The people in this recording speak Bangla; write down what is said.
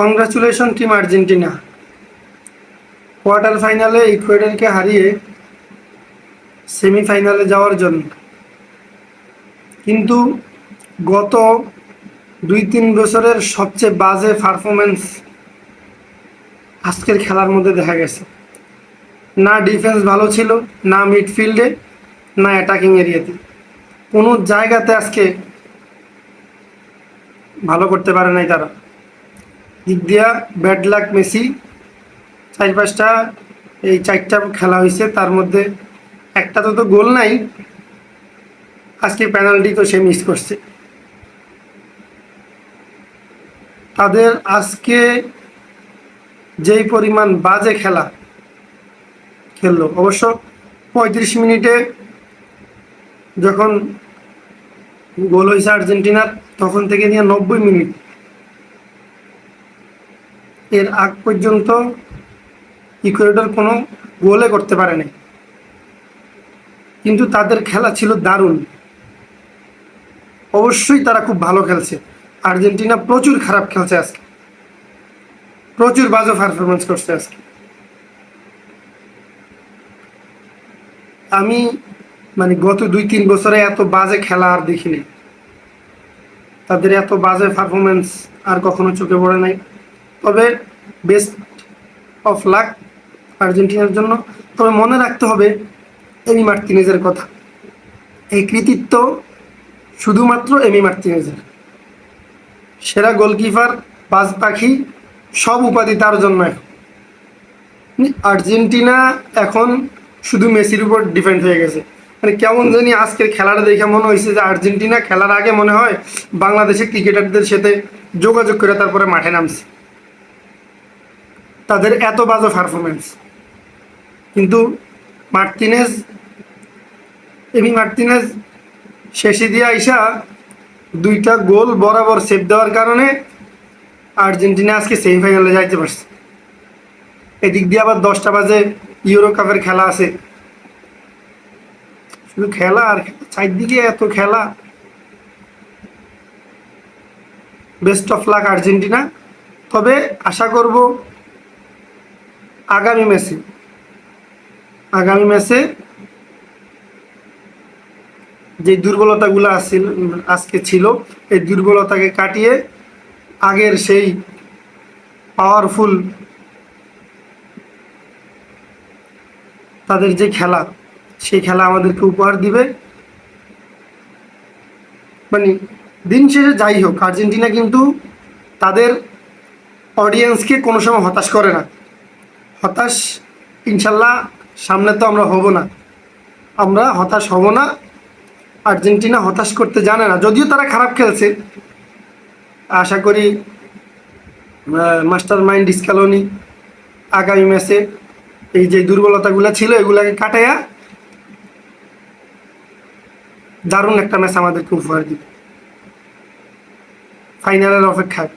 কংগ্রাচুলেশন টিম আর্জেন্টিনা কোয়ার্টার ফাইনালে ইকুয়েডরকে হারিয়ে সেমিফাইনালে যাওয়ার জন্য। কিন্তু গত দুই তিন বছরের সবচেয়ে বাজে পারফরমেন্স আজকের খেলার মধ্যে দেখা গেছে। না ডিফেন্স ভালো ছিল, না মিডফিল্ডে না অ্যাটাকিং এরিয়াতে। কোনো জায়গাতে আজকে ভালো করতে পারে নাই তারা। দিক দিয়া ব্যাড লাক মেসি। চার পাঁচটা এই চারটা খেলা হয়েছে, তার মধ্যে একটা তো তো গোল নাই। আজকে পেনাল্টি তো সে মিস করছে। তাদের আজকে যেই পরিমাণ বাজে খেলা খেললো, অবশ্য পঁয়ত্রিশ মিনিটে যখন গোল হয়েছে আর্জেন্টিনার, তখন থেকে নিয়ে নব্বই মিনিট এর আগ পর্যন্ত ইকুয়েডর কোনো গোলে করতে পারেনি। কিন্তু তাদের খেলা ছিল দারুণ। অবশ্যই তারা খুব ভালো খেলছে। আর্জেন্টিনা প্রচুর খারাপ খেলছে আজকে। প্রচুর বাজে পারফরমেন্স করছে আজকে। আমি মানে গত দুই তিন বছরে এত বাজে খেলা আর দেখিনি। তাদের এত বাজে পারফরমেন্স আর কখনো চোখে পড়ে নাই। তবে বেস্ট অফ লাক আর্জেন্টিনার জন্য। তবে মনে রাখতে হবে, এমি মার্তিনেজের কথা। এই কৃতিত্ব শুধুমাত্র এমি মার্তিনেজের। সেরা গোলকিপার বাজ পাখি সব উপাধি তার জন্য আর্জেন্টিনা এখন শুধু মেসির উপর ডিপেন্ড হয়ে গেছে। মানে কেমন জানি আজকের খেলাটা দেখে মনে হয়েছে যে আর্জেন্টিনা খেলার আগে মনে হয় বাংলাদেশের ক্রিকেটারদের সাথে যোগাযোগ করে তারপরে মাঠে নামছে। তাদের এত বাজে পারফরমেন্স কিন্তু মার্তিনেজ, এমি মার্তিনেজ শেষে দিয়ে আইসা দুইটা গোল বরাবর সেভ দেওয়ার কারণে আর্জেন্টিনা আজকে সেমিফাইনালে যাইতে পারছে। এদিক দিয়ে আবার দশটা বাজে ইউরো কাপের খেলা আছে। শুধু খেলা আর। চারদিকে এত খেলা। Best of luck Argentina. তবে আশা করব আগামী ম্যাচে আগামী ম্যাচে যে দুর্বলতাগুলো আসছিল আজকে ছিল, এই দুর্বলতাকে কাটিয়ে আগের সেই পাওয়ারফুল তাদের যে খেলা, সেই খেলা আমাদেরকে উপহার দিবে। মানে দিন শেষে যাই হোক, আর্জেন্টিনা কিন্তু তাদের অডিয়েন্সকে কোনো সময় হতাশ করে না। হতাশ, ইনশাল্লাহ সামনে তো আমরা হব না। আমরা হতাশ হব না, আর্জেন্টিনা হতাশ করতে জানে না। যদিও তারা খারাপ খেলছে। আশা করি মাস্টার মাইন্ড স্ক্যালোনি আগামী ম্যাচে এই যে দুর্বলতাগুলো ছিল, এগুলাকে কাটাইয়া দারুণ একটা ম্যাচ আমাদেরকে উপহার দিবে। ফাইনালের অপেক্ষায়।